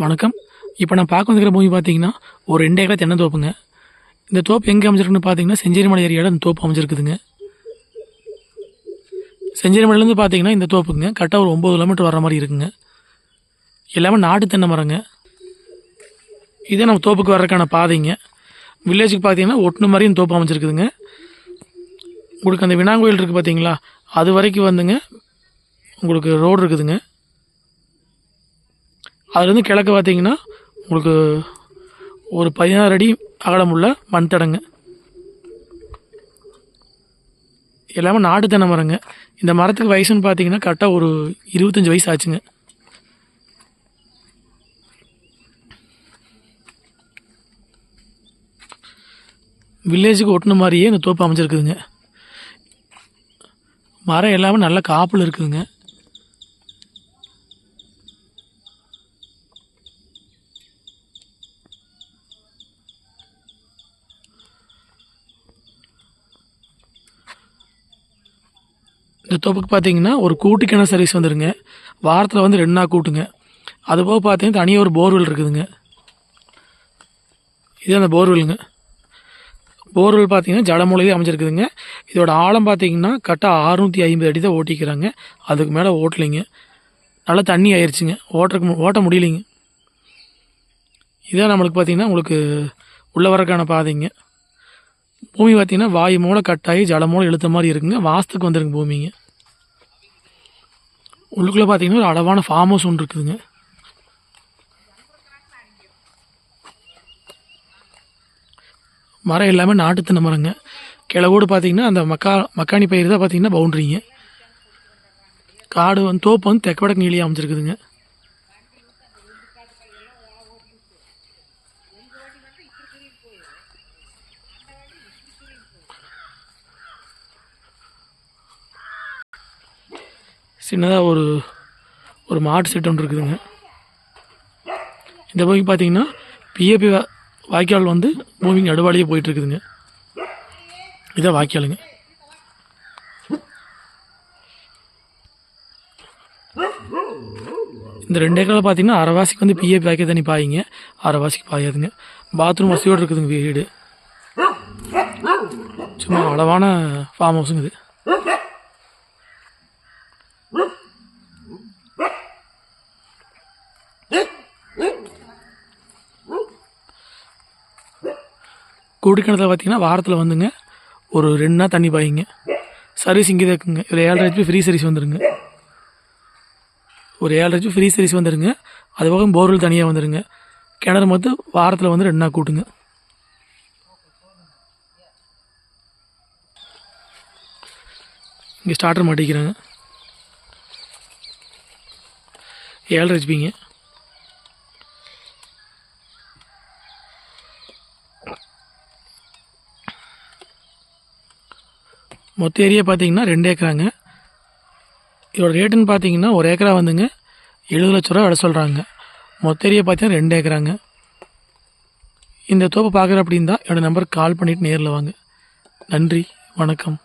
வணக்கம். இப்போ நான் பார்க்க வந்துக்கிற பூமி பார்த்தீங்கன்னா ஒரு ரெண்டு ஏக்கரா தென்னந்தோப்புங்க இந்த தோப்பு எங்கே அமைச்சிருக்குன்னு பார்த்தீங்கன்னா செஞ்சேரிமலை ஏரியாவில் இந்த தோப்பு அமைஞ்சிருக்குதுங்க. செஞ்சேரிமலையிலேருந்து பார்த்தீங்கன்னா இந்த தோப்புங்க. கரெக்டாக ஒரு ஒம்பது கிலோமீட்டர் வர மாதிரி இருக்குங்க. எல்லாமே நாட்டு தென்னை மரங்க. இதே நம்ம தோப்புக்கு வர்றதுக்கான பாதைங்க. வில்லேஜுக்கு பார்த்தீங்கன்னா ஒட்டுன மாதிரி இந்த தோப்பு அமைஞ்சிருக்குதுங்க. உங்களுக்கு அந்த வினாங்கோயில் இருக்குது பார்த்தீங்களா அது வரைக்கும் வந்துங்க. உங்களுக்கு ரோடு இருக்குதுங்க. அதுலேருந்து கிழக்கு பார்த்தீங்கன்னா உங்களுக்கு ஒரு பதினாறு அடி அகலமுள்ள மண் தடங்க எல்லாமே நாட்டு தென்னை மரங்க இந்த மரத்துக்கு வயசுன்னு பார்த்தீங்கன்னா கரெக்டாக ஒரு இருபத்தஞ்சி வயசு ஆச்சுங்க. வில்லேஜுக்கு ஒட்டின மாதிரியே இந்த தோப்பு அமைஞ்சிருக்குதுங்க. மரம் எல்லாமே நல்ல காப்பில் இருக்குதுங்க. இந்த தோப்புக்கு பார்த்தீங்கன்னா ஒரு கூட்டு கிணறு சர்வீஸ் வந்துடுங்க வாரத்தில் வந்து ரெண்டு நாள் கூட்டுங்க. அதுபோக பார்த்தீங்கன்னா தனியாக ஒரு போர்வெல் இருக்குதுங்க. இது அந்த போர்வெல்லுங்க போர்வெல் பார்த்தீங்கன்னா ஜடமூலையே அமைஞ்சிருக்குதுங்க. இதோட ஆழம் பார்த்தீங்கன்னா கரெக்டாக அறுநூற்றி ஐம்பது அடி தான் ஓட்டிக்கிறாங்க. அதுக்கு மேலே ஓட்டலைங்க. நல்லா தண்ணி ஆயிடுச்சுங்க ஓட்டுறக்கு மு- ஓட்ட முடியலைங்க. இதான் நம்மளுக்கு பார்த்தீங்கன்னா உங்களுக்கு உள்ளே வரக்கான பாதைங்க. பூமி பார்த்தீங்கன்னா வாயு மூலம் கட்டாகி ஜல மூலம் இழுத்த மாதிரி இருக்குங்க. வாஸ்துக்கு வந்துருங்க பூமிங்க. உள்ளுக்குள்ளே பார்த்தீங்கன்னா ஒரு அளவான ஃபார்ம் ஹவுஸ் ஒன்று இருக்குதுங்க. மரம் எல்லாமே நாட்டு தென்னை மரங்க. கிழவோடு பார்த்தீங்கன்னா அந்த மக்கா மக்காணி பயிர் தான் பார்த்தீங்கன்னா பவுண்ட்ரிங்க. காடு வந்து தோப்பு வந்து தெற்கு வடக்கு நீளியாக அமைச்சிருக்குதுங்க சின்னதாக ஒரு ஒரு மாட்டு செட் ஒன்று இருக்குதுங்க. இந்த பூமிக்கு பார்த்தீங்கன்னா பிஏபி வாய்க்கால் வந்து பூமிக்கு நடுவாளியே போயிட்டுருக்குதுங்க. இதான் வாய்க்காலுங்க. இந்த ரெண்டு ஏக்கரில் பார்த்தீங்கன்னா அரைவாசிக்கு வந்து பிஏபி வாய்க்கால் தண்ணி பாயிங்க. அரைவாசிக்கு பாயாதுங்க. பாத்ரூம் வசதியோடு இருக்குதுங்க வீடு. சும்மா அளவான ஃபார்ம் ஹவுஸுங்க இது. கூட்டுக்கிணத்துல பார்த்தீங்கன்னா வாரத்தில் வந்துங்க. ஒரு ரெண்டு நாள் தண்ணி பாயிங்க. சர்வீஸ் இங்கே தான் இருக்குங்க. ஒரு ஏழரை ஹெச்பி ஃப்ரீ சர்வீஸ் வந்துருங்க. ஒரு ஏழரை ஹெச்பி ஃப்ரீ சர்வீஸ் வந்துருங்க. அது போக போர்வெல் தனியாக வந்துருங்க. கிணறு மொத்தம் வாரத்தில் வந்து ரெண்டு நாள் கூட்டுங்க. இங்கே ஸ்டார்டர் மாட்டிக்கிறாங்க. ஏழரை ஹெச்பிங்க. மொத்த ஏரியா பார்த்தீங்கன்னா ரெண்டு ஏக்கராங்க. இதோட ரேட்டுன்னு பார்த்தீங்கன்னா ஒரு ஏக்கரா வந்துங்க. எழுபது லட்ச ரூபா விட சொல்கிறாங்க மொத்த ஏரியா பார்த்தீங்கன்னா ரெண்டு ஏக்கராங்க. இந்த தோப்பை பார்க்குற அப்படின்னா என்னோடய நம்பருக்கு கால் பண்ணிவிட்டு நேரில் வாங்க. நன்றி வணக்கம்.